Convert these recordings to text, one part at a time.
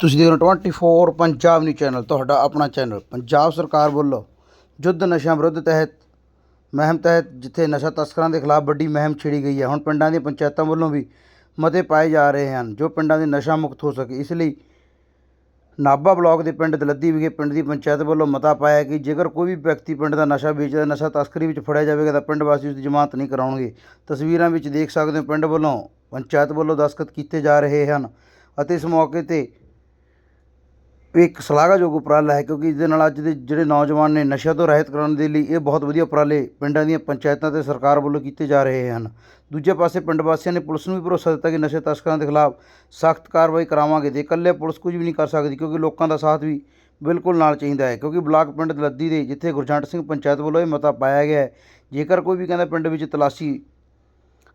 ਤੁਸੀਂ ਦੇਖ ਰਹੇ ਹੋ 24 ਪੰਜਾਬ ਨਿਊਜ਼ ਚੈਨਲ ਤੁਹਾਡਾ ਆਪਣਾ ਚੈਨਲ ਪੰਜਾਬ ਸਰਕਾਰ ਵੱਲੋਂ ਯੁੱਧ ਨਸ਼ਿਆਂ ਵਿਰੁੱਧ ਤਹਿਤ, ਮਹਿਮ ਤਹਿਤ ਜਿੱਥੇ ਨਸ਼ਾ ਤਸਕਰਾਂ ਦੇ ਖਿਲਾਫ ਵੱਡੀ ਮਹਿਮ ਛੇੜੀ ਗਈ ਹੈ, ਹੁਣ ਪਿੰਡਾਂ ਦੀਆਂ ਪੰਚਾਇਤਾਂ ਵੱਲੋਂ ਵੀ ਮਤੇ ਪਾਏ ਜਾ ਰਹੇ ਹਨ, ਜੋ ਪਿੰਡਾਂ ਦੇ ਨਸ਼ਾ ਮੁਕਤ ਹੋ ਸਕੇ। ਇਸ ਲਈ ਨਾਭਾ ਬਲਾਕ ਦੇ ਪਿੰਡ ਦਲੱਦੀ ਵਿਖੇ ਪਿੰਡ ਦੀ ਪੰਚਾਇਤ ਵੱਲੋਂ ਮਤਾ ਪਾਇਆ ਕਿ ਜੇਕਰ ਕੋਈ ਵੀ ਵਿਅਕਤੀ ਪਿੰਡ ਦਾ ਨਸ਼ਾ ਵੇਚਦਾ, ਨਸ਼ਾ ਤਸਕਰੀ ਵਿੱਚ ਫੜਿਆ ਜਾਵੇਗਾ, ਤਾਂ ਪਿੰਡ ਵਾਸੀ ਉਸ ਦੀ ਜ਼ਮਾਨਤ ਨਹੀਂ ਕਰਾਉਣਗੇ। ਤਸਵੀਰਾਂ ਵਿੱਚ ਦੇਖ ਸਕਦੇ ਹੋ, ਪਿੰਡ ਵੱਲੋਂ ਪੰਚਾਇਤ ਵੱਲੋਂ ਦਸਤਖਤ ਕੀਤੇ ਜਾ ਰਹੇ ਹਨ ਅਤੇ ਇਸ ਮੌਕੇ ਤੇ ਇੱਕ ਸ਼ਲਾਘਾਯੋਗ ਉਪਰਾਲਾ ਹੈ ਕਿਉਂਕਿ ਇਸ ਦੇ ਨਾਲ ਅੱਜ ਦੇ ਜਿਹੜੇ ਨੌਜਵਾਨ ਨੇ ਨਸ਼ਿਆਂ ਤੋਂ ਰਹਿਤ ਕਰਾਉਣ ਦੇ ਲਈ ਇਹ ਬਹੁਤ ਵਧੀਆ ਉਪਰਾਲੇ ਪਿੰਡਾਂ ਦੀਆਂ ਪੰਚਾਇਤਾਂ ਤੇ ਸਰਕਾਰ ਵੱਲੋਂ ਕੀਤੇ ਜਾ ਰਹੇ ਹਨ। ਦੂਜੇ ਪਾਸੇ ਪਿੰਡ ਵਾਸੀਆਂ ਨੇ ਪੁਲਿਸ ਨੂੰ ਵੀ ਭਰੋਸਾ ਦਿੱਤਾ ਕਿ ਨਸ਼ੇ ਤਸਕਰਾਂ ਦੇ ਖਿਲਾਫ ਸਖਤ ਕਾਰਵਾਈ ਕਰਾਵਾਂਗੇ ਤੇ ਇਕੱਲੇ ਪੁਲਿਸ ਕੁਝ ਵੀ ਨਹੀਂ ਕਰ ਸਕਦੀ ਕਿਉਂਕਿ ਲੋਕਾਂ ਦਾ ਸਾਥ ਵੀ ਬਿਲਕੁਲ ਨਾਲ ਚਾਹੀਦਾ ਹੈ ਕਿਉਂਕਿ ਬਲਾਕ ਪਿੰਡ ਦਲੱਦੀ ਦੇ ਜਿੱਥੇ ਗੁਰਜੰਟ ਸਿੰਘ ਪੰਚਾਇਤ ਵੱਲੋਂ ਇਹ ਮਤਾ ਪਾਇਆ ਗਿਆ ਹੈ, ਜੇਕਰ ਕੋਈ ਵੀ ਕਹਿੰਦਾ ਪਿੰਡ ਵਿੱਚ ਤਲਾਸ਼ੀ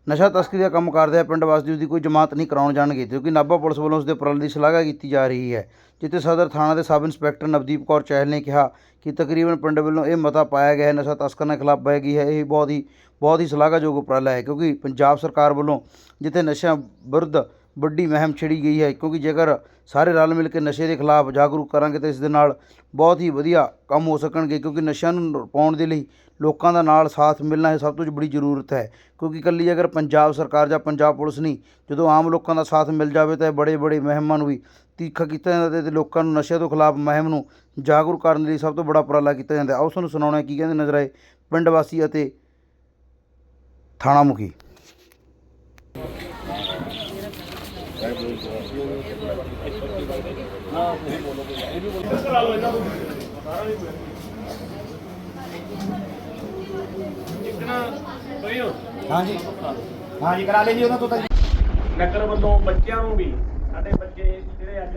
ਨਸ਼ਾ ਤਸਕਰੀ ਦਾ ਕੰਮ ਕਰਦੇ ਆ, ਪਿੰਡ ਵਾਸੀ ਉਸ ਦੀ ਕੋਈ ਜਮਾਤ ਨਹੀਂ ਕਰਾਉਣ ਜਾਣਗੇ, ਕਿਉਂਕਿ ਨਾਭਾ ਪੁਲਿਸ ਵੱਲੋਂ ਉਸ ਦੇ ਉਪਰਾਲੇ ਦੀ ਸ਼ਲਾਘਾ ਕੀਤੀ ਜਾ ਰਹੀ ਹੈ। ਜਿੱਥੇ ਸਦਰ ਥਾਣਾ ਦੇ ਸਬ ਇੰਸਪੈਕਟਰ ਨਵਦੀਪ ਕੌਰ ਚਹਿਲ ਨੇ ਕਿਹਾ ਕਿ ਤਕਰੀਬਨ ਪਿੰਡ ਵੱਲੋਂ ਇਹ ਮਤਾ ਪਾਇਆ ਗਿਆ ਹੈ, ਨਸ਼ਾ ਤਸਕਰਾਂ ਦੇ ਖਿਲਾਫ ਬਹਿ ਗਈ ਹੈ। ਇਹ ਬਹੁਤ ਹੀ ਬਹੁਤ ਹੀ ਸ਼ਲਾਘਾਯੋਗ ਉਪਰਾਲਾ ਹੈ, ਕਿਉਂਕਿ ਪੰਜਾਬ ਸਰਕਾਰ ਵੱਲੋਂ ਜਿੱਥੇ ਨਸ਼ਿਆਂ ਵਿਰੁੱਧ ਵੱਡੀ ਮਹਿਮ ਛਿੜੀ ਗਈ ਹੈ, ਕਿਉਂਕਿ ਜੇਕਰ ਸਾਰੇ ਰਲ ਮਿਲ ਕੇ ਨਸ਼ੇ ਦੇ ਖਿਲਾਫ ਜਾਗਰੂਕ ਕਰਾਂਗੇ ਤਾਂ ਇਸ ਦੇ ਨਾਲ ਬਹੁਤ ਹੀ ਵਧੀਆ ਕੰਮ ਹੋ ਸਕਣਗੇ, ਕਿਉਂਕਿ ਨਸ਼ਿਆਂ ਨੂੰ ਪਾਉਣ ਦੇ ਲਈ ਲੋਕਾਂ ਦਾ ਨਾਲ ਸਾਥ ਮਿਲਣਾ ਇਹ ਸਭ ਤੋਂ ਬੜੀ ਜ਼ਰੂਰਤ ਹੈ। ਕਿਉਂਕਿ ਇਕੱਲੀ ਅਗਰ ਪੰਜਾਬ ਸਰਕਾਰ ਜਾਂ ਪੰਜਾਬ ਪੁਲਿਸ ਨਹੀਂ, ਜਦੋਂ ਆਮ ਲੋਕਾਂ ਦਾ ਸਾਥ ਮਿਲ ਜਾਵੇ ਤਾਂ ਬੜੇ ਬੜੇ ਮਹਿਮਾਂ ਨੂੰ ਵੀ ਤੀਖਾ ਕੀਤਾ ਜਾਂਦਾ ਤੇ ਲੋਕਾਂ ਨੂੰ ਨਸ਼ੇ ਤੋਂ ਖਿਲਾਫ ਮਹਿਮ ਨੂੰ ਜਾਗਰੂਕ ਕਰਨ ਲਈ ਸਭ ਤੋਂ ਬੜਾ ਉਪਰਾਲਾ ਕੀਤਾ ਜਾਂਦਾ। ਆਓ ਤੁਹਾਨੂੰ ਸੁਣਾਉਣਾ ਕੀ ਕਹਿੰਦੇ ਨਜ਼ਰ ਆਏ ਪਿੰਡ ਵਾਸੀ ਅਤੇ ਥਾਣਾ ਮੁਖੀ। ਹਾਂਜੀ। ਹਾਂਜੀ ਕਰਾ ਲਈ ਜੀ ਉਹਨਾਂ ਤੋਂ ਤਾਂ ਨਗਰ ਵੱਲੋਂ ਬੱਚਿਆਂ ਨੂੰ ਵੀ ਸਾਡੇ ਬੱਚੇ ਜਿਹੜੇ ਅੱਜ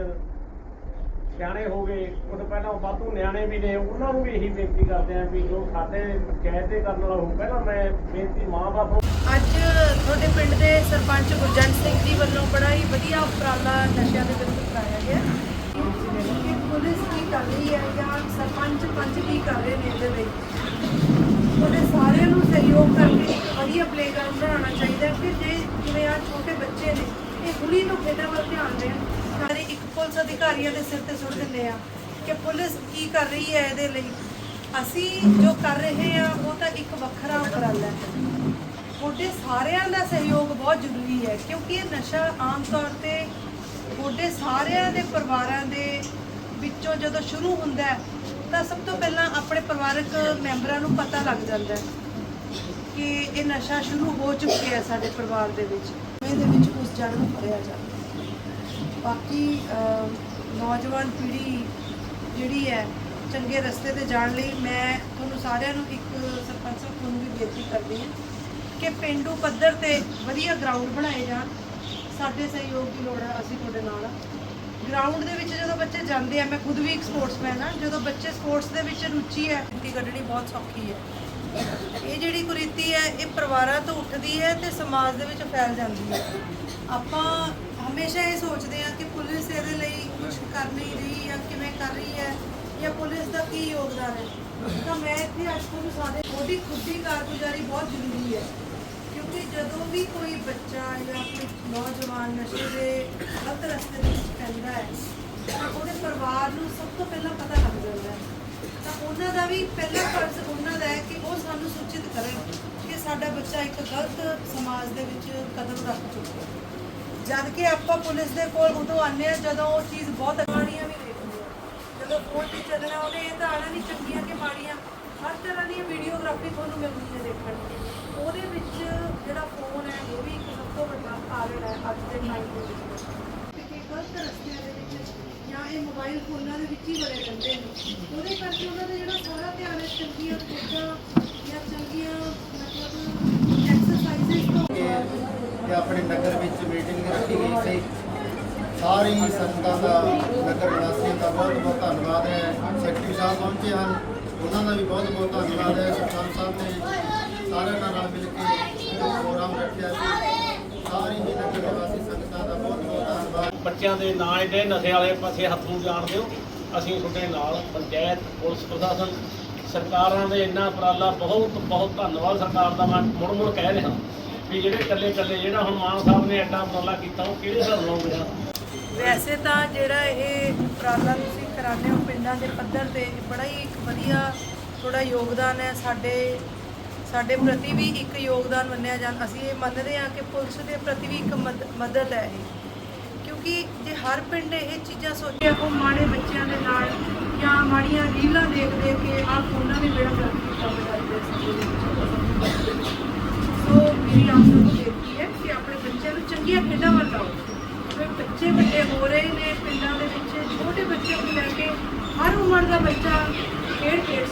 ਸਿਆਣੇ ਹੋ ਗਏ ਉਹ ਤੋਂ ਪਹਿਲਾਂ ਵਾਧੂ ਨਿਆਣੇ ਵੀ ਨੇ ਉਹਨਾਂ ਨੂੰ ਵੀ ਇਹੀ ਬੇਨਤੀ ਕਰਦੇ ਆਂ ਵੀ ਜੋ ਸਾਡੇ ਪੰਚਾਇਤ ਦੇ ਕਰਨ ਵਾਲਾ ਹੋ ਪਹਿਲਾਂ ਮੈਂ ਬੇਨਤੀ ਮਾਂ-ਬਾਪ ਨੂੰ ਅੱਜ ਤੁਹਾਡੇ ਪਿੰਡ ਦੇ ਸਰਪੰਚ ਗੁਰਜੰਟ ਸਿੰਘ ਜੀ ਵੱਲੋਂ ਬੜਾ ਹੀ ਵਧੀਆ ਉਪਰਾਲਾ ਨਸ਼ਿਆਂ ਦੇ ਵਿਰੁੱਧ ਕਰਾਇਆ ਗਿਆ। ਕਰ ਰਹੀ ਹੈ ਜਾਂ ਸਰਪੰਚ ਪੰਚ ਕੀ ਕਰ ਰਹੇ ਨੇ ਇਹਦੇ ਲਈ। ਤੁਹਾਡੇ ਸਾਰਿਆਂ ਨੂੰ ਸਹਿਯੋਗ ਕਰਕੇ ਇੱਕ ਵਧੀਆ ਪਲੇਗਰਾਉਂਡ ਬਣਾਉਣਾ ਚਾਹੀਦਾ ਕਿ ਜੇ ਜਿਵੇਂ ਆ ਛੋਟੇ ਬੱਚੇ ਨੇ, ਇਹ ਹੁਣੀ ਤੋਂ ਖੇਡਾਂ ਵੱਲ ਧਿਆਨ ਦੇਣ, ਸਾਰੇ ਇੱਕ ਪੁਲਿਸ ਅਧਿਕਾਰੀਆਂ ਦੇ ਸਿਰ ਤੇ ਸੁੱਟ ਦਿੰਦੇ ਆ ਕਿ ਪੁਲਿਸ ਕੀ ਕਰ ਰਹੀ ਹੈ ਇਹਦੇ ਲਈ। ਅਸੀਂ ਜੋ ਕਰ ਰਹੇ ਆ ਉਹ ਤਾਂ ਇੱਕ ਵੱਖਰਾ ਉਪਰਾਲਾ ਹੈ। ਤੁਹਾਡੇ ਸਾਰਿਆਂ ਦਾ ਸਹਿਯੋਗ ਬਹੁਤ ਜ਼ਰੂਰੀ ਹੈ, ਕਿਉਂਕਿ ਇਹ ਨਸ਼ਾ ਆਮ ਤੌਰ ਤੇ ਤੁਹਾਡੇ ਸਾਰਿਆਂ ਦੇ ਪਰਿਵਾਰਾਂ ਦੇ ਜਦੋਂ ਸ਼ੁਰੂ ਹੁੰਦਾ ਤਾਂ ਸਭ ਤੋਂ ਪਹਿਲਾਂ ਆਪਣੇ ਪਰਿਵਾਰਕ ਮੈਂਬਰਾਂ ਨੂੰ ਪਤਾ ਲੱਗ ਜਾਂਦਾ ਕਿ ਇਹ ਨਸ਼ਾ ਸ਼ੁਰੂ ਹੋ ਚੁੱਕਿਆ ਹੈ ਸਾਡੇ ਪਰਿਵਾਰ ਦੇ ਵਿੱਚ। ਇਹਦੇ ਵਿੱਚ ਉਸ ਜੜ ਨੂੰ ਫੜਿਆ ਜਾਵੇ ਬਾਕੀ ਨੌਜਵਾਨ ਪੀੜ੍ਹੀ ਜਿਹੜੀ ਹੈ, ਚੰਗੇ ਰਸਤੇ ਤੇ ਜਾਣ ਲਈ ਮੈਂ ਤੁਹਾਨੂੰ ਸਾਰਿਆਂ ਨੂੰ ਇੱਕ ਸਰਪੰਚ ਸਾਹਿਬ ਤੁਹਾਨੂੰ ਵੀ ਬੇਨਤੀ ਕਰਦੀ ਹਾਂ ਕਿ ਪਿੰਡੂ ਪੱਧਰ ਤੇ ਵਧੀਆ ਗਰਾਊਂਡ ਬਣਾਏ ਜਾਣ। ਸਾਡੇ ਸਹਿਯੋਗ ਦੀ ਲੋੜ ਹੈ, ਅਸੀਂ ਤੁਹਾਡੇ ਨਾਲ ਹਾਂ। ਗਰਾਊਂਡ ਦੇ ਵਿੱਚ ਜਦੋਂ ਬੱਚੇ ਜਾਂਦੇ ਆ, ਮੈਂ ਖੁਦ ਵੀ ਇੱਕ ਸਪੋਰਟਸਮੈਨ ਆ ਜਦੋਂ ਬੱਚੇ ਸਪੋਰਟਸ ਦੇ ਵਿੱਚ ਰੁਚੀ ਹੈ ਰੀਤੀ ਕੱਢਣੀ ਬਹੁਤ ਸੌਖੀ ਹੈ। ਇਹ ਜਿਹੜੀ ਕੁਰੀਤੀ ਹੈ, ਇਹ ਪਰਿਵਾਰਾਂ ਤੋਂ ਉੱਠਦੀ ਹੈ ਤੇ ਸਮਾਜ ਦੇ ਵਿੱਚ ਫੈਲ ਜਾਂਦੀ ਹੈ। ਆਪਾਂ ਹਮੇਸ਼ਾ ਇਹ ਸੋਚਦੇ ਆ ਕਿ ਪੁਲਿਸ ਇਹਦੇ ਲਈ ਕੁਝ ਕਰ ਨਹੀਂ ਰਹੀ ਜਾਂ ਕਿਵੇਂ ਕਰ ਰਹੀ ਹੈ, ਜਾਂ ਪੁਲਿਸ ਦਾ ਕੀ ਯੋਗਦਾਨ ਹੈ। ਤਾਂ ਮੈਂ ਇੱਥੇ ਅੱਜ ਤੁਹਾਨੂੰ ਸਾਰੇ ਉਹਦੀ ਖੁਦ ਦੀ ਕਾਰਗੁਜ਼ਾਰੀ ਬਹੁਤ ਜ਼ਰੂਰੀ ਹੈ। ਕਿਉਂਕਿ ਜਦੋਂ ਵੀ ਕੋਈ ਬੱਚਾ ਜਾਂ ਕੋਈ ਨੌਜਵਾਨ ਨਸ਼ੇ ਦੇ ਗਲਤ ਰਸਤੇ ਦੇ ਵਿੱਚ ਪੈਂਦਾ ਹੈ, ਤਾਂ ਉਹਦੇ ਪਰਿਵਾਰ ਨੂੰ ਸਭ ਤੋਂ ਪਹਿਲਾਂ ਪਤਾ ਲੱਗ ਜਾਂਦਾ ਹੈ। ਤਾਂ ਉਹਨਾਂ ਦਾ ਵੀ ਪਹਿਲਾ ਫਰਜ਼ ਉਹਨਾਂ ਦਾ ਹੈ ਕਿ ਉਹ ਸਾਨੂੰ ਸੂਚਿਤ ਕਰਨ ਕਿ ਸਾਡਾ ਬੱਚਾ ਇੱਕ ਗਲਤ ਸਮਾਜ ਦੇ ਵਿੱਚ ਕਦਮ ਰੱਖ ਚੁੱਕਾ ਹੈ। ਜਦ ਕਿ ਆਪਾਂ ਪੁਲਿਸ ਦੇ ਕੋਲ ਉਦੋਂ ਆਉਂਦੇ ਹਾਂ ਜਦੋਂ ਉਹ ਚੀਜ਼ ਬਹੁਤ ਅਗਾੜੀਆਂ ਵੀ ਦੇਖਦੇ ਹਾਂ। ਜਦੋਂ ਫੋਨ ਤੇ ਚੱਲਣਾ, ਉਹਨੇ ਇਹ ਤਾਂ ਆਣਾ ਨਹੀਂ ਚੰਗੀਆਂ ਕਿ ਮਾੜੀਆਂ। ਹਰ ਤਰ੍ਹਾਂ ਦੀ ਵੀਡੀਓਗ੍ਰਾਫੀ ਤੁਹਾਨੂੰ ਮਿਲਦੀ ਹੈ ਦੇਖਣ ਨੂੰ। ਉਹਦੇ ਵਿੱਚ ਜਿਹੜਾ ਫੋਨ ਹੈ ਇਹ ਵੀ ਇੱਕ ਸਭ ਤੋਂ ਵੱਡਾ ਕਾਰਨ ਹੈ ਅੱਜ ਦੇ ਟਾਈਮ ਦੇ ਵਿੱਚ। ਕਿ ਗਲਤ ਰਸਤਿਆਂ ਦੇ ਵਿੱਚ ਜਾਂ ਇਹ ਮੋਬਾਈਲ ਫੋਨਾਂ ਦੇ ਵਿੱਚ ਹੀ ਬੜੇ ਰਹਿੰਦੇ ਨੇ। ਉਹਦੇ ਕਰਕੇ ਉਹਨਾਂ ਦਾ ਜਿਹੜਾ ਸਾਰਾ ਧਿਆਨ ਹੈ, ਚੰਗੀਆਂ ਖੇਡਾਂ ਜਾਂ ਚੰਗੀਆਂ ਮਤਲਬ ਐਕਸਰਸਾਈਜ਼ਸ ਤੋਂ ਤੇ ਆਪਣੇ ਨਗਰ ਵਿੱਚ ਮੀਟਿੰਗ ਰੱਖੀ ਗਈ ਸੀ। ਸਾਰੀ ਸੰਗਤਾਂ ਦਾ ਨਗਰ ਨਿਵਾਸੀਆਂ ਦਾ ਬਹੁਤ ਬਹੁਤ ਧੰਨਵਾਦ ਹੈ। ਸੈਕਟਰੀ ਸਾਹਿਬ ਪਹੁੰਚੇ ਹਨ। ਉਹਨਾਂ ਦਾ ਵੀ ਬਹੁਤ ਬਹੁਤ ਧੰਨਵਾਦ ਹੈ। ਸਰਪੰਚ ਸਾਹਿਬ ਨੇ ਸਾਰਿਆਂ ਨਾਲ ਰਲ ਮਿਲ ਕੇ ਇਹ ਪ੍ਰੋਗਰਾਮ ਰੱਖਿਆ ਸੀ ਸਾਰੀ ਹੀ ਨਗਰ ਨਿਵਾਸੀ ਸੰਗਤਾਂ ਦਾ ਬਹੁਤ ਬਹੁਤ ਧੰਨਵਾਦ। ਬੱਚਿਆਂ ਦੇ ਨਾਂ ਏਡੇ ਨਸ਼ੇ ਵਾਲੇ ਪਾਸੇ ਹੱਥ ਨੂੰ ਜਾਣ ਦਿਓ ਅਸੀਂ ਤੁਹਾਡੇ ਨਾਲ ਪੰਚਾਇਤ ਪੁਲਿਸ ਪ੍ਰਸ਼ਾਸਨ ਸਰਕਾਰਾਂ ਦੇ ਇੰਨਾ ਉਪਰਾਲਾ ਬਹੁਤ ਬਹੁਤ ਧੰਨਵਾਦ ਸਰਕਾਰ ਦਾ ਮੈਂ ਮੁੜ ਮੁੜ ਕਹਿ ਰਿਹਾ ਵੀ ਜਿਹੜੇ ਇਕੱਲੇ ਇਕੱਲੇ ਜਿਹੜਾ ਹੁਣ ਮਾਨ ਸਾਹਿਬ ਨੇ ਐਡਾ ਉਪਰਾਲਾ ਕੀਤਾ ਉਹ ਕਿਹੜੇ ਹਿਸਾਬ ਨਾਲ ਹੋਇਆ ਵੈਸੇ ਤਾਂ ਜਿਹੜਾ ਇਹ ਉਪਰਾਲਾ ਤੁਸੀਂ ਕਰਾਉਂਦੇ ਹੋ ਪਿੰਡਾਂ ਦੇ ਪੱਧਰ ਤੇ ਬੜਾ ਹੀ ਇੱਕ ਵਧੀਆ ਥੋੜਾ ਯੋਗਦਾਨ ਹੈ ਸਾਡੇ ਸਾਡੇ ਪ੍ਰਤੀ ਵੀ ਇੱਕ ਯੋਗਦਾਨ ਮੰਨਿਆ ਜਾਂਦਾ ਅਸੀਂ ਇਹ ਮੰਨਦੇ ਹਾਂ ਕਿ ਪੁਲਿਸ ਦੇ ਪ੍ਰਤੀ ਵੀ ਇੱਕ ਮਦ- ਮਦਦ ਹੈ ਇਹ। ਕਿਉਂਕਿ ਜੇ ਹਰ ਪਿੰਡ ਇਹ ਚੀਜ਼ਾਂ ਸੋਚੇ, ਉਹ ਮਾੜੇ ਬੱਚਿਆਂ ਦੇ ਨਾਲ ਜਾਂ ਮਾੜੀਆਂ ਰੀਲਾਂ ਦੇਖ ਦੇਖ ਕੇ ਆਹ ਫੋਨਾਂ ਦੇ ਮੇਰਾ ਗਰਕ ਕੀਤਾ ਬਜਾਏ ਸੋ ਮੇਰੀ ਆਪ ਨੂੰ ਬੇਨਤੀ ਹੈ ਕਿ ਆਪਣੇ ਬੱਚਿਆਂ ਨੂੰ ਚੰਗੀਆਂ ਖੇਡਾਂ ਵੱਲ ਲਾਓ। ਬੱਚੇ ਵੱਡੇ ਹੋ ਰਹੇ ਨੇ, ਪਿੰਡਾਂ ਦੇ ਵਿੱਚ ਛੋਟੇ ਬੱਚੇ ਨੂੰ ਲੈ ਕੇ ਹਰ ਉਮਰ ਦਾ ਬੱਚਾ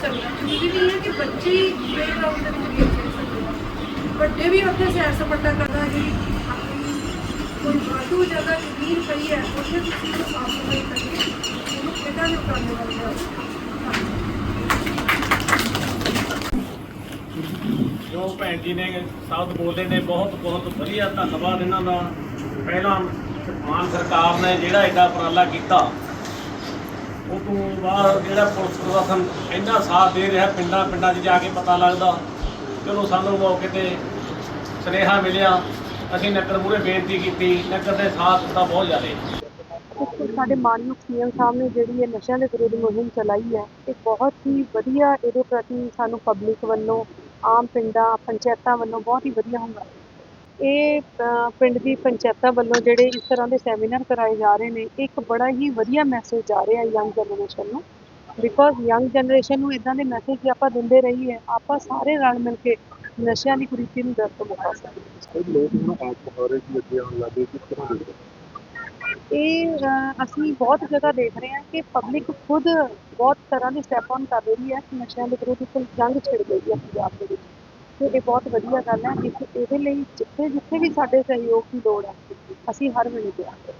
ਸਕਦਾ ਜ਼ਰੂਰੀ ਨਹੀਂ ਹੈ ਕਿ ਬੱਚੇ ਹੀ ਪਲੇਗਰਾਉਂਡ ਦੇ ਵਿੱਚ ਖੇਡ ਖੇਡ ਸਕਦੇ ਵੱਡੇ ਵੀ ਉੱਥੇ ਸੈਰ ਸਪਾਟਾ ਕਰਦਾ ਹੀ ਆਪਣੀ ਕੋਈ ਵਾਧੂ ਜਗ੍ਹਾ ਜ਼ਮੀਨ ਪਈ ਹੈ, ਉੱਥੇ ਤੁਸੀਂ ਉਹ ਸਾਫ਼ ਸਫ਼ਾਈ ਕਰਕੇ ਉਹਨੂੰ ਖੇਡਾਂ ਦੇ ਉਪਰਾਲੇ ਵੱਲ ਜੋ ਭੈਣ ਜੀ ਨੇ ਸ਼ਬਦ ਬੋਲਦੇ ਨੇ, ਬਹੁਤ ਬਹੁਤ ਵਧੀਆ ਧੰਨਵਾਦ ਇਹਨਾਂ ਦਾ। ਪਹਿਲਾਂ ਮਾਨ ਸਰਕਾਰ ਨੇ ਜਿਹੜਾ ਐਡਾ ਉਪਰਾਲਾ ਕੀਤਾ ਉਹ ਤੋਂ ਬਾਅਦ ਜਿਹੜਾ ਪੁਲਿਸ ਪ੍ਰਸ਼ਾਸਨ ਇੰਨਾ ਸਾਥ ਦੇ ਰਿਹਾ, ਪਿੰਡਾਂ ਪਿੰਡਾਂ 'ਚ ਜਾ ਕੇ ਪਤਾ ਲੱਗਦਾ। ਚਲੋ ਸਾਨੂੰ ਮੌਕੇ ਤੇ ਸੁਨੇਹਾ ਮਿਲਿਆ, ਅਸੀਂ ਨਗਰ ਮੂਹਰੇ ਬੇਨਤੀ ਕੀਤੀ, ਨਗਰ ਨੇ ਸਾਥ ਦਿੱਤਾ ਬਹੁਤ ਜ਼ਿਆਦਾ। ਸਾਡੇ ਮਾਨਯੋਗ ਸੀਐਮ ਸਾਹਿਬ ਨੇ ਜਿਹੜੀ ਇਹ ਨਸ਼ਿਆਂ ਦੇ ਵਿਰੁੱਧ ਮੁਹਿੰਮ ਚਲਾਈ ਹੈ, ਇਹ ਬਹੁਤ ਹੀ ਵਧੀਆ ਇਹਦੇ ਪ੍ਰਤੀ ਸਾਨੂੰ ਪਬਲਿਕ ਵੱਲੋਂ, ਆਮ ਪਿੰਡਾਂ, ਪੰਚਾਇਤਾਂ ਵੱਲੋਂ ਬਹੁਤ ਹੀ ਵਧੀਆ ਹੁੰਦਾ ਇਹ ਪਿੰਡ ਦੀ ਪੰਚਾਇਤਾਂ ਵੱਲੋਂ ਜਿਹੜੇ ਇਸ ਤਰ੍ਹਾਂ ਦੇ ਸੈਮੀਨਾਰ ਕਰਾਏ ਜਾ ਰਹੇ ਨੇ ਇੱਕ ਬੜਾ ਹੀ ਵਧੀਆ ਮੈਸੇਜ ਜਾ ਰਿਹਾ ਯੰਗ ਜਨਰੇਸ਼ਨ ਨੂੰ ਬਿਕੋਜ਼ ਯੰਗ ਜਨਰੇਸ਼ਨ ਨੂੰ ਇਦਾਂ ਦੇ ਮੈਸੇਜ ਜੇ ਆਪਾਂ ਦਿੰਦੇ ਰਹੀਏ ਆਪਾਂ ਸਾਰੇ ਰਲ ਮਿਲ ਕੇ ਨਸ਼ਿਆਂ ਦੀ ਕੁਰੀਤੀ ਨੂੰ ਤੋਂ ਮੁਕਾ ਸਕਦੇ ਇਹ ਲੋਕ ਹੁਣ ਆਪ ਮੁਹਾਰੇ ਦੀ ਅੱਗੇ ਆਉਣ ਲੱਗੇ ਕਿਸ ਤਰ੍ਹਾਂ ਦੇ ਇਹ ਅ, ਅਸੀਂ ਬਹੁਤ ਜਗ੍ਹਾ ਦੇਖ ਰਹੇ ਹਾਂ ਕਿ ਪਬਲਿਕ ਖੁਦ ਬਹੁਤ ਤਰ੍ਹਾਂ ਦੀ ਸਟੈਪ ਆਨ ਕਰ ਰਹੀ ਹੈ ਨਸ਼ਿਆਂ ਦੇ ਵਿਰੁੱਧ ਇੱਕ ਜੰਗ ਛਿੜ ਗਈ ਹੈ ਪੰਜਾਬ ਦੇ ਵਿੱਚ। ਤੇ ਇਹ ਬਹੁਤ ਵਧੀਆ ਗੱਲ ਹੈ ਇਸ ਇਹਦੇ ਲਈ ਜਿੱਥੇ ਜਿੱਥੇ ਵੀ ਸਾਡੇ ਸਹਿਯੋਗ ਦੀ ਲੋੜ ਹੈ, ਅਸੀਂ ਹਰ ਵੇਲੇ ਤਿਆਰ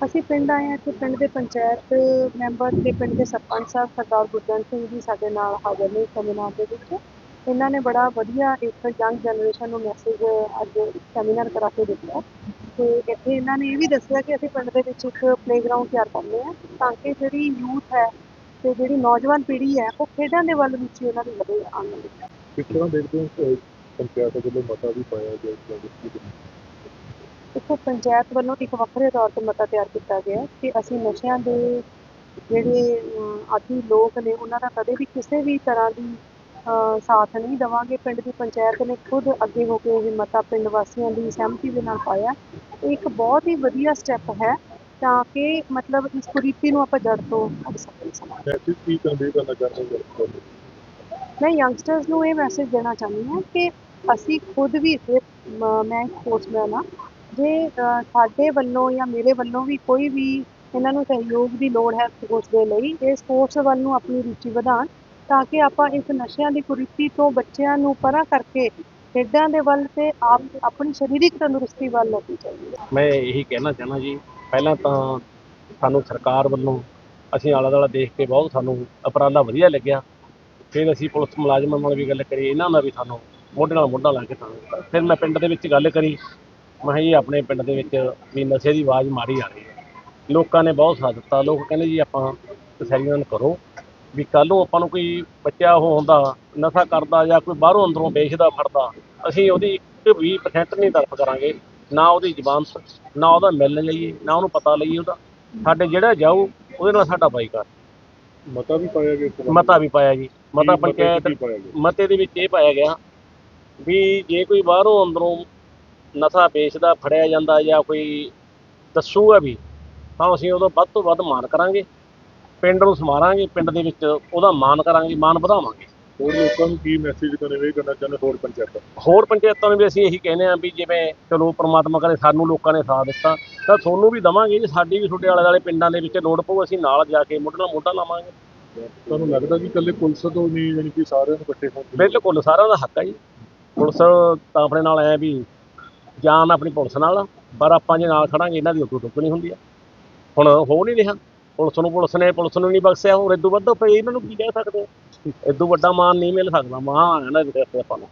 ਅਸੀਂ ਪਿੰਡ ਆਏ ਹਾਂ ਤੇ ਪਿੰਡ ਦੇ ਪੰਚਾਇਤ ਮੈਂਬਰ ਤੇ ਪਿੰਡ ਦੇ ਸਰਪੰਚ ਸਾਹਿਬ ਸਰਦਾਰ ਗੁਰਜਨ ਸਿੰਘ ਜੀ ਸਾਡੇ ਨਾਲ ਹਾਜ਼ਰ ਨੇ ਸੈਮੀਨਾਰ ਦੇ ਵਿੱਚ। ਇਹਨਾਂ ਨੇ ਬੜਾ ਵਧੀਆ ਇੱਕ ਯੰਗ ਜਨਰੇਸ਼ਨ ਨੂੰ ਮੈਸੇਜ ਅੱਜ ਸੈਮੀਨਾਰ ਕਰਾ ਕੇ ਦਿੱਤਾ ਤੇ ਇੱਥੇ ਇਹਨਾਂ ਨੇ ਇਹ ਵੀ ਦੱਸਿਆ ਕਿ ਅਸੀਂ ਪਿੰਡ ਦੇ ਵਿੱਚ ਇੱਕ ਪਲੇਗਰਾਉਂਡ ਤਿਆਰ ਕਰਨੇ ਆ ਤਾਂ ਕਿ ਜਿਹੜੀ ਯੂਥ ਹੈ ਤੇ ਜਿਹੜੀ ਨੌਜਵਾਨ ਪੀੜ੍ਹੀ ਹੈ, ਉਹ ਖੇਡਾਂ ਦੇ ਵੱਲ ਵਿੱਚ ਹੀ ਉਹਨਾਂ ਦੀ ਵਧੇ ਆਉਣ ਵਾਲੀ ਕਿਸ ਤਰ੍ਹਾਂ ਦੇਖਦੇ ਹੋ ਪੰਚਾਇਤ ਵੱਲੋਂ ਮਤਾ ਵੀ ਪਾਇਆ ਗਿਆ ਇਸ ਕੀ ਕਹਿਣਾ? ਦੇਖੋ ਪੰਚਾਇਤ ਵੱਲੋਂ ਇੱਕ ਵੱਖਰੇ ਤੌਰ ਤੇ ਮਤਾ ਤਿਆਰ ਕੀਤਾ ਗਿਆ ਕਿ ਅਸੀਂ ਨਸ਼ਿਆਂ ਦੇ ਜਿਹੜੇ ਆਦੀ ਲੋਕ ਨੇ ਉਹਨਾਂ ਦਾ ਕਦੇ ਵੀ ਕਿਸੇ ਵੀ ਤਰ੍ਹਾਂ ਦੀ ਸਾਥ ਨਹੀਂ ਦੇਵਾਂਗੇ। ਪਿੰਡ ਦੀ ਪੰਚਾਇਤ ਨੇ ਖੁਦ ਅੱਗੇ ਹੋ ਕੇ ਇਹ ਮਤਾ ਪਿੰਡ ਵਾਸੀਆਂ ਦੀ ਸਹਿਮਤੀ ਦੇ ਨਾਲ ਪਾਇਆ। ਇਹ ਇੱਕ ਬਹੁਤ ਹੀ ਵਧੀਆ ਸਟੈਪ ਹੈ ਤਾਂ ਕਿ ਮਤਲਬ ਇਸ ਕੁਰੀਤੀ ਨੂੰ ਆਪਾਂ ਜੜ ਤੋਂ ਕੱਢ ਸਕੀਏ। ਸਮਾਜ ਮੈਸੇਜ ਕੀ ਕਨਵੇ ਕਰਨਾ ਚਾਹੁੰਦੇ ਹੋ? ਮੈਂ ਯੰਗਸਟਰਸ ਨੂੰ ਇਹ ਮੈਸੇਜ ਦੇਣਾ ਚਾਹੁੰਦੀ ਹਾਂ ਕਿ ਅਸੀਂ ਖੁਦ ਵੀ ਮੈਂ ਸਪੋਰਟਸਮੈਨ ਹਾਂ, ਜੇ ਸਾਡੇ ਵੱਲੋਂ ਜਾਂ ਮੇਰੇ ਵੱਲੋਂ ਵੀ ਕੋਈ ਵੀ ਇਹਨਾਂ ਨੂੰ ਸਹਿਯੋਗ ਦੀ ਲੋੜ ਹੈ ਸਪੋਰਟਸ ਦੇ ਲਈ, ਇਹ ਸਪੋਰਟਸ ਵੱਲ ਨੂੰ ਆਪਣੀ ਰੁਚੀ ਵਧਾਉਣ ਤਾਂ ਕਿ ਆਪਾਂ ਇਸ ਨਸ਼ਿਆਂ ਦੀ ਕੁਰੀਤੀ ਤੋਂ ਬੱਚਿਆਂ ਨੂੰ ਪਰਾਂ ਕਰਕੇ ਖੇਡਾਂ ਦੇ ਵੱਲ ਤੇ ਆਪ, ਆਪਣੀ ਸਰੀਰਕ ਤੰਦਰੁਸਤੀ ਵੱਲ ਲੈ ਕੇ ਚੱਲੀਏ। ਮੈਂ ਇਹੀ ਕਹਿਣਾ ਚਾਹਨਾ ਜੀ, ਪਹਿਲਾਂ ਤਾਂ ਸਾਨੂੰ ਸਰਕਾਰ ਵੱਲੋਂ ਅਸੀਂ ਆਲਾ ਦੁਆਲਾ ਦੇਖ ਕੇ ਬਹੁਤ ਸਾਨੂੰ ਉਪਰਾਲਾ ਵਧੀਆ ਲੱਗਿਆ। ਫਿਰ ਅਸੀਂ ਪੁਲਿਸ ਮੁਲਾਜ਼ਮਾਂ ਨਾਲ ਵੀ ਗੱਲ ਕਰੀ ਇਹਨਾਂ ਨਾਲ ਵੀ ਸਾਨੂੰ ਮੋਢੇ ਨਾਲ ਮੋਢਾ ਲਾ ਕੇ ਤਾਂ ਫਿਰ ਮੈਂ ਪਿੰਡ ਦੇ ਵਿੱਚ ਗੱਲ ਕਰੀ। ਮੈਂ ਕਿਹਾ ਜੀ ਆਪਣੇ ਪਿੰਡ ਦੇ ਵਿੱਚ ਵੀ ਨਸ਼ੇ ਦੀ ਆਵਾਜ਼ ਮਾਰੀ ਆ ਰਹੀ ਹੈ। ਲੋਕਾਂ ਨੇ ਬਹੁਤ ਸਾਥ ਦਿੱਤਾ। ਲੋਕ ਕਹਿੰਦੇ ਜੀ ਆਪਾਂ ਤਸੱਲੀਆਂ ਕਰੋ। ਵੀ ਕੱਲ੍ਹ ਨੂੰ ਆਪਾਂ ਨੂੰ ਕੋਈ ਬੱਚਾ ਉਹ ਹੁੰਦਾ ਨਸ਼ਾ ਕਰਦਾ ਜਾਂ ਕੋਈ ਬਾਹਰੋਂ ਅੰਦਰੋਂ ਵੇਚਦਾ ਫੜਦਾ ਅਸੀਂ ਉਹਦੀ ਇੱਕ ਵੀ ਪਰਸੈਂਟ ਨਹੀਂ ਤਰਫ ਕਰਾਂਗੇ। ਨਾ ਉਹਦੀ ਜ਼ਬਾਨਤ ਨਾ ਉਹਦਾ ਮਿਲਣ ਲਈਏ ਨਾ ਉਹਨੂੰ ਪਤਾ ਲਈਏ ਉਹਦਾ। ਸਾਡੇ ਜਿਹੜਾ ਜਾਊ ਉਹਦੇ ਨਾਲ ਸਾਡਾ ਬਾਈਕਾਟ। ਮਤਾ ਵੀ ਪਾਇਆ ਬਾਰੇ? ਮਤਾ ਵੀ ਪਾਇਆ ਜੀ। ਮਤਾ ਪੰਚਾਇਤ ਮਤੇ ਦੇ ਵਿੱਚ ਇਹ ਪਾਇਆ ਗਿਆ ਵੀ ਜੇ ਕੋਈ ਬਾਹਰੋਂ ਅੰਦਰੋਂ ਨਸ਼ਾ ਵੇਚਦਾ ਫੜਿਆ ਜਾਂਦਾ ਜਾਂ ਕੋਈ ਦੱਸੂਗਾ ਵੀ ਤਾਂ ਅਸੀਂ ਉਦੋਂ ਵੱਧ ਤੋਂ ਵੱਧ ਮਾਨ ਕਰਾਂਗੇ। ਪਿੰਡ ਨੂੰ ਸਮਾਰਾਂਗੇ ਪਿੰਡ ਦੇ ਵਿੱਚ ਉਹਦਾ ਮਾਨ ਕਰਾਂਗੇ ਮਾਨ ਵਧਾਵਾਂਗੇ। ਹੋਰ ਲੋਕਾਂ ਨੂੰ ਕੀ ਮੈਸੇਜ ਕਨਵੇ ਕਰਨਾ ਚਾਹੁੰਦੇ ਹੋਰ ਪੰਚਾਇਤਾਂ? ਹੋਰ ਪੰਚਾਇਤਾਂ ਨੂੰ ਵੀ ਅਸੀਂ ਇਹੀ ਕਹਿੰਦੇ ਹਾਂ ਵੀ ਜਿਵੇਂ ਚਲੋ ਪ੍ਰਮਾਤਮਾ ਕਰੇ ਸਾਨੂੰ ਲੋਕਾਂ ਨੇ ਸਾਥ ਦਿੱਤਾ ਤਾਂ ਤੁਹਾਨੂੰ ਵੀ ਦਵਾਂਗੇ ਜੇ ਸਾਡੀ ਵੀ ਤੁਹਾਡੇ ਆਲੇ ਦੁਆਲੇ ਪਿੰਡਾਂ ਦੇ ਵਿੱਚ ਲੋੜ ਪਊ ਅਸੀਂ ਨਾਲ ਜਾ ਕੇ ਮੋਢੇ ਨਾਲ ਮੋਢਾ ਲਾਵਾਂਗੇ। ਤੁਹਾਨੂੰ ਲੱਗਦਾ ਕਿ ਇਕੱਲੇ ਪੁਲਿਸ ਤੋਂ ਨਹੀਂ ਯਾਨੀ ਕਿ ਸਾਰਿਆਂ ਨੂੰ ਇਕੱਠੇ ਹੋਣ ਦੀ? ਬਿਲਕੁਲ ਸਾਰਿਆਂ ਦਾ ਹੱਕ ਹੈ ਜੀ। ਪੁਲਿਸ ਤਾਂ ਆਪਣੇ ਨਾਲ ਐ ਵੀ ਜਾਨ ਆਪਣੀ ਪੁਲਿਸ ਨਾਲ ਆ, ਪਰ ਆਪਾਂ ਜੇ ਨਾਲ ਖੜਾਂਗੇ ਇਹਨਾਂ ਦੀ ਉੱਤੋਂ ਟੁੱਕ ਨਹੀਂ ਹੁੰਦੀ ਆ। ਹੁਣ ਹੋ ਨਹੀਂ ਰਿਹਾ। ਪੁਲਿਸ ਨੂੰ ਪੁਲਿਸ ਨੇ ਪੁਲਿਸ ਨੂੰ ਨਹੀਂ ਬਖਸ਼ਿਆ ਹੋਰ ਇਦੋਂ ਵੱਧ ਪਈ ਇਹਨਾਂ ਨੂੰ ਕੀ ਕਹਿ ਸਕਦੇ ਆ? ਇਦੋਂ ਵੱਡਾ ਮਾਨ ਨਹੀਂ ਮਿਲ ਸਕਦਾ ਮਾਨ ਹੈ ਨਾ ਇਹਦੇ ਤੇ ਆਪਾਂ ਨੂੰ।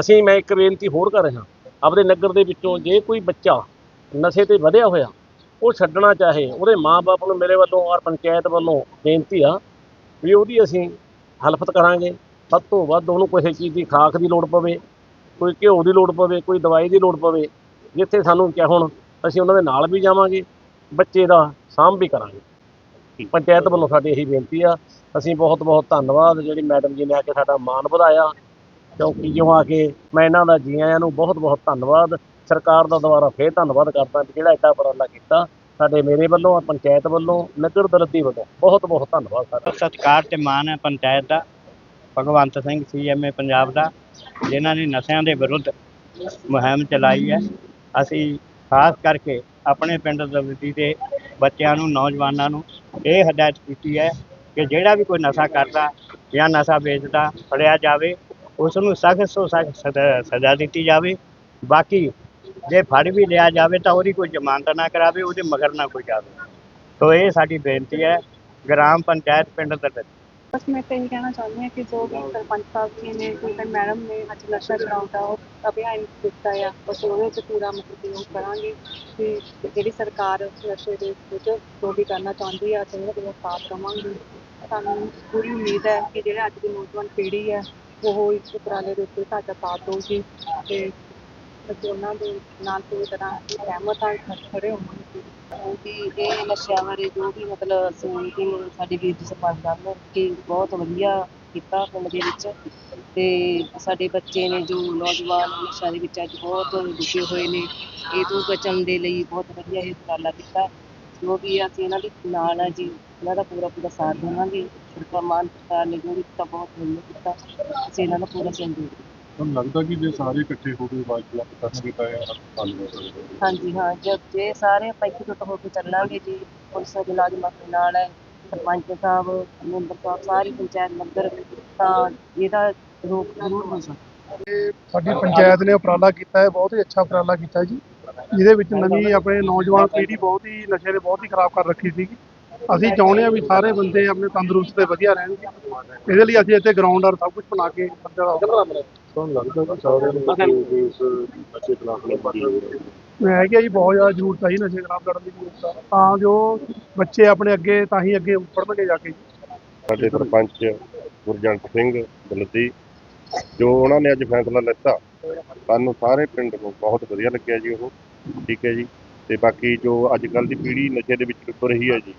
ਅਸੀਂ ਮੈਂ ਇੱਕ ਬੇਨਤੀ ਹੋਰ ਕਰ ਰਿਹਾ। ਆਪਦੇ ਨਗਰ ਦੇ ਵਿੱਚੋਂ ਜੇ ਕੋਈ ਬੱਚਾ ਨਸ਼ੇ ਤੇ ਵਧਿਆ ਹੋਇਆ ਉਹ ਛੱਡਣਾ ਚਾਹੇ ਉਹਦੇ ਮਾਪੇ ਨੂੰ ਮੇਰੇ ਵੱਲੋਂ ਔਰ ਪੰਚਾਇਤ ਵੱਲੋਂ ਬੇਨਤੀ ਆ ਵੀ ਉਹਦੀ ਅਸੀਂ ਹਲਫਤ ਕਰਾਂਗੇ। ਵੱਧ ਤੋਂ ਵੱਧ ਉਹਨੂੰ ਕਿਸੇ ਚੀਜ਼ ਦੀ ਖਾਕ ਦੀ ਲੋੜ ਪਵੇ ਕੋਈ ਘਿਓ ਦੀ ਲੋੜ ਪਵੇ ਕੋਈ ਦਵਾਈ ਦੀ ਲੋੜ ਪਵੇ ਜਿੱਥੇ ਸਾਨੂੰ ਕਿਹਾ ਹੁਣ ਅਸੀਂ ਉਹਨਾਂ ਦੇ ਨਾਲ ਵੀ ਜਾਵਾਂਗੇ ਬੱਚੇ ਦਾ ਸਾਂਭ ਵੀ ਕਰਾਂਗੇ। ਪੰਚਾਇਤ ਵੱਲੋਂ ਸਾਡੀ ਇਹੀ ਬੇਨਤੀ ਆ ਅਸੀਂ ਬਹੁਤ ਬਹੁਤ ਧੰਨਵਾਦ। ਜਿਹੜੀ ਮੈਡਮ ਜੀ ਨੇ ਆ ਕੇ ਸਾਡਾ ਮਾਣ ਵਧਾਇਆ ਕਿਉਂਕਿ ਜੋ ਆ ਕੇ ਮੈਂ ਇਹਨਾਂ ਦਾ ਜੀ ਆਇਆਂ ਨੂੰ ਬਹੁਤ ਬਹੁਤ ਧੰਨਵਾਦ। ਸਰਕਾਰ ਦਾ ਦੁਬਾਰਾ ਫੇਰ ਧੰਨਵਾਦ ਕਰਦਾ ਜਿਹੜਾ ਐਡਾ ਉਪਰਾਲਾ ਕੀਤਾ। ਸਾਡੇ ਮੇਰੇ ਵੱਲੋਂ, ਪੰਚਾਇਤ ਵੱਲੋਂ, ਨਗਰ ਦਲਤੀ ਵੱਲੋਂ ਬਹੁਤ ਬਹੁਤ ਧੰਨਵਾਦ ਸਾਡਾ ਸਤਿਕਾਰ ਤੇ ਮਾਣ ਹੈ ਪੰਚਾਇਤ ਦਾ, ਭਗਵੰਤ ਸਿੰਘ ਸੀਐਮਏ ਪੰਜਾਬ ਦਾ, ਜਿਨ੍ਹਾਂ ਨੇ ਨਸ਼ਿਆਂ ਦੇ ਵਿਰੁੱਧ ਮੁਹਿੰਮ ਚਲਾਈ ਹੈ। ਅਸੀਂ ਖਾਸ ਕਰਕੇ ਆਪਣੇ ਪਿੰਡ ਦਲਤੀ ਦੇ ਬੱਚਿਆਂ ਨੂੰ, ਨੌਜਵਾਨਾਂ ਨੂੰ ਇਹ ਹਦਾਇਤ ਕੀਤੀ ਹੈ ਕਿ ਜਿਹੜਾ ਵੀ ਕੋਈ ਨਸ਼ਾ ਕਰਦਾ ਜਾਂ ਨਸ਼ਾ ਵੇਚਦਾ, ਫੜਿਆ ਜਾਵੇ ਉਸ ਨੂੰ ਸਖਤ ਤੋਂ ਸਖਤ ਸਜ਼ਾ ਦਿੱਤੀ ਜਾਵੇ। ਬਾਕੀ ਜੇ ਫੜ ਵੀ ਲਿਆ ਜਾਵੇ ਤਾਂ ਉਹਦੀ ਕੋਈ ਜ਼ਮਾਨਤ ਨਾ ਕਰਾਵੇ, ਉਹਦੇ ਮਗਰ ਨਾ ਕੋਈ ਜਾਵੇ। ਤੋ ਇਹ ਸਾਡੀ ਬੇਨਤੀ ਹੈ, ਗ੍ਰਾਮ ਪੰਚਾਇਤ ਪਿੰਡ ਦਲਤੀ ਬਸ ਮੈਂ ਤਾਂ ਇਹੀ ਕਹਿਣਾ ਚਾਹੁੰਦੀ ਹਾਂ ਕਿ ਜੋ ਵੀ ਸਰਪੰਚ ਸਾਹਿਬ ਜੀ ਨੇ, ਕੋਈ ਮੈਡਮ ਨੇ ਅੱਜ ਨਸ਼ਾ ਛਡਾਉਣ ਦਾ ਉਹ ਅਭਿਆਨ ਦਿੱਤਾ ਆ, ਬਸ ਉਹਦੇ 'ਚ ਪੂਰਾ ਮਤਲਬ ਉਹ ਕਰਾਂਗੇ ਕਿ ਜਿਹੜੀ ਸਰਕਾਰ ਨਸ਼ੇ ਦੇ ਵਿਰੁੱਧ ਜੋ ਵੀ ਕਰਨਾ ਚਾਹੁੰਦੀ ਆ, ਅਸੀਂ ਉਹਦਾ ਸਾਥ ਦੇਵਾਂਗੇ। ਸਾਨੂੰ ਪੂਰੀ ਉਮੀਦ ਹੈ ਕਿ ਜਿਹੜੇ ਅੱਜ ਦੀ ਨੌਜਵਾਨ ਪੀੜ੍ਹੀ ਹੈ, ਉਹ ਇਸ ਉਪਰਾਲੇ ਦੇ ਉੱਤੇ ਸਾਡਾ ਸਾਥ ਦੇਊਗੀ ਤੇ ਅਸੀਂ ਉਹਨਾਂ ਦੇ ਨਾਲ ਪੂਰੀ ਤਰ੍ਹਾਂ ਸਹਿਮਤ ਹਾਂ ਖੜੇ ਹੋਵਾਂਗੇ। ਕਿ ਇਹ ਨਸ਼ਿਆਂ ਬਾਰੇ ਜੋ ਵੀ ਮਤਲਬ ਅਸੀਂ ਸਾਡੇ ਵੀਰ ਜੀ ਸਰਪੰਚ ਸਾਹਿਬ ਨੇ ਕਿ ਬਹੁਤ ਵਧੀਆ ਕੀਤਾ ਪਿੰਡ ਦੇ ਵਿੱਚ। ਤੇ ਸਾਡੇ ਬੱਚੇ ਨੇ ਜੋ ਨੌਜਵਾਨ ਨਸ਼ਿਆਂ ਦੇ ਵਿੱਚ ਅੱਜ ਬਹੁਤ ਡੁੱਬੇ ਹੋਏ ਨੇ, ਇਹ ਤੋਂ ਬਚਣ ਦੇ ਲਈ ਬਹੁਤ ਵਧੀਆ ਇਹ ਉਪਰਾਲਾ ਕੀਤਾ। ਜੋ ਵੀ ਅਸੀਂ ਇਹਨਾਂ ਦੇ ਨਾਲ ਆ ਜੀ, ਇਹਨਾਂ ਦਾ ਪੂਰਾ ਪੂਰਾ ਸਾਥ ਦੇਵਾਂਗੇ। ਸਰਕਾਰ ਮਾਨ ਸਰਕਾਰ ਨੇ ਜੋ ਵੀ ਕੀਤਾ, ਬਹੁਤ ਵਧੀਆ ਕੀਤਾ। ਅਸੀਂ ਇਹਨਾਂ ਦਾ ਪੂਰਾ ਸਹਿਯੋਗ ਤੁਹਾਨੂੰ ਲੱਗਦਾ ਕਿ ਜੇ ਸਾਰੇ ਇਕੱਠੇ ਹੋ ਕੇ ਆਵਾਜ਼ ਬੁਲੰਦ ਕਰਨਗੇ ਤਾਂ ਇਹ ਹੱਲ ਹੋ ਸਕਦਾ ਹੈ ਹਾਂਜੀ ਹਾਂ ਜਦ ਜੇ ਸਾਰੇ ਆਪਾਂ ਇਕਜੁੱਟ ਹੋ ਕੇ ਚੱਲਾਂਗੇ ਜੀ ਪੁਲਿਸ ਦੇ ਮੁਲਾਜ਼ਮਾਂ ਦੇ ਨਾਲ ਹੈ ਸਰਪੰਚ ਸਾਹਿਬ ਮੈਂਬਰ ਸਾਹਿਬ ਸਾਰੀ ਪੰਚਾਇਤ ਨਗਰ ਤਾਂ ਇਹਦਾ ਰੋਕ ਜ਼ਰੂਰ ਹੋ ਸਕਦਾ। ਸਾਡੀ ਪੰਚਾਇਤ ਨੇ ਉਪਰਾਲਾ ਕੀਤਾ ਹੈ ਬਹੁਤ ਹੀ ਅੱਛਾ ਉਪਰਾਲਾ ਕੀਤਾ ਜੀ। ਜਿਹਦੇ ਵਿੱਚ ਨਵੀਂ ਆਪਣੇ ਨੌਜਵਾਨ ਪੀੜ੍ਹੀ ਬਹੁਤ ਹੀ ਨਸ਼ੇ ਨੇ ਬਹੁਤ ਹੀ ਖਰਾਬ ਕਰ ਰੱਖੀ ਸੀਗੀ। ਅਸੀਂ ਚਾਹੁੰਦੇ ਹਾਂ ਵੀ ਸਾਰੇ ਬੰਦੇ ਆਪਣੇ ਤੰਦਰੁਸਤ ਤੇ ਵਧੀਆ ਰਹਿਣਗੇ ਇਹਦੇ ਲਈ ਅਸੀਂ ਇੱਥੇ ਗਰਾਊਂਡ ਔਰ ਸਭ ਕੁਝ ਬਣਾ ਕੇ ਤੁਹਾਨੂੰ ਲੱਗਦਾ ਕਿ ਸਾਰਿਆਂ ਨੂੰ ਇਕੱਠੇ ਹੋ ਕੇ ਇਸ ਨਸ਼ੇ ਖਿਲਾਫ ਲੜਾਈ ਹੋਵੇ ਹੈ ਕਿ ਜੀ ਬਹੁਤ ਜ਼ਿਆਦਾ ਜ਼ਰੂਰਤ ਹੈ ਨਸ਼ੇ ਖਿਲਾਫ ਲੜਨ ਦੀ। ਜ਼ਰੂਰਤ ਤਾਂ ਜੋ ਬੱਚੇ ਆਪਣੇ ਅੱਗੇ ਤਾਂ ਹੀ ਅੱਗੇ ਉੱਪਰਨਗੇ ਜਾ ਕੇ। ਸਾਡੇ ਸਰਪੰਚ ਗੁਰਜੰਟ ਸਿੰਘ ਬਲਦੀ ਜੋ ਉਹਨਾਂ ਨੇ ਅੱਜ ਫੈਸਲਾ ਲਿੱਤਾ ਸਾਨੂੰ ਸਾਰੇ ਪਿੰਡ ਨੂੰ ਬਹੁਤ ਵਧੀਆ ਲੱਗਿਆ ਜੀ ਉਹ। ਠੀਕ ਹੈ ਜੀ। ਤੇ ਬਾਕੀ ਜੋ ਅੱਜ ਕੱਲ ਦੀ ਪੀੜ੍ਹੀ ਨਸ਼ੇ ਦੇ ਵਿੱਚ ਡੁੱਬ ਰਹੀ ਹੈ ਜੀ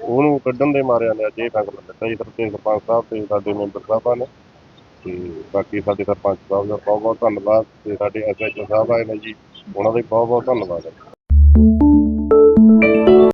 ਉਹਨੂੰ ਕੱਢਣ ਦੇ ਮਾਰਿਆ ਨੇ ਅੱਜ ਇਹ ਫੈਸਲਾ ਲਿੱਤਾ ਜੀ ਸਰਪੰਚ ਸਰਪੰਚ ਸਾਹਿਬ ਤੇ ਸਾਡੇ ਮੈਂਬਰ ਸਾਹਿਬਾਂ ਨੇ। ਤੇ ਬਾਕੀ ਸਾਡੇ ਸਰਪੰਚ ਸਾਹਿਬ ਦਾ ਬਹੁਤ ਬਹੁਤ ਧੰਨਵਾਦ ਤੇ ਸਾਡੇ ਐਸਐਚਓ ਸਾਹਿਬ ਆਏ ਨੇ ਜੀ, ਉਹਨਾਂ ਦਾ ਬਹੁਤ ਬਹੁਤ ਧੰਨਵਾਦ ਹੈ।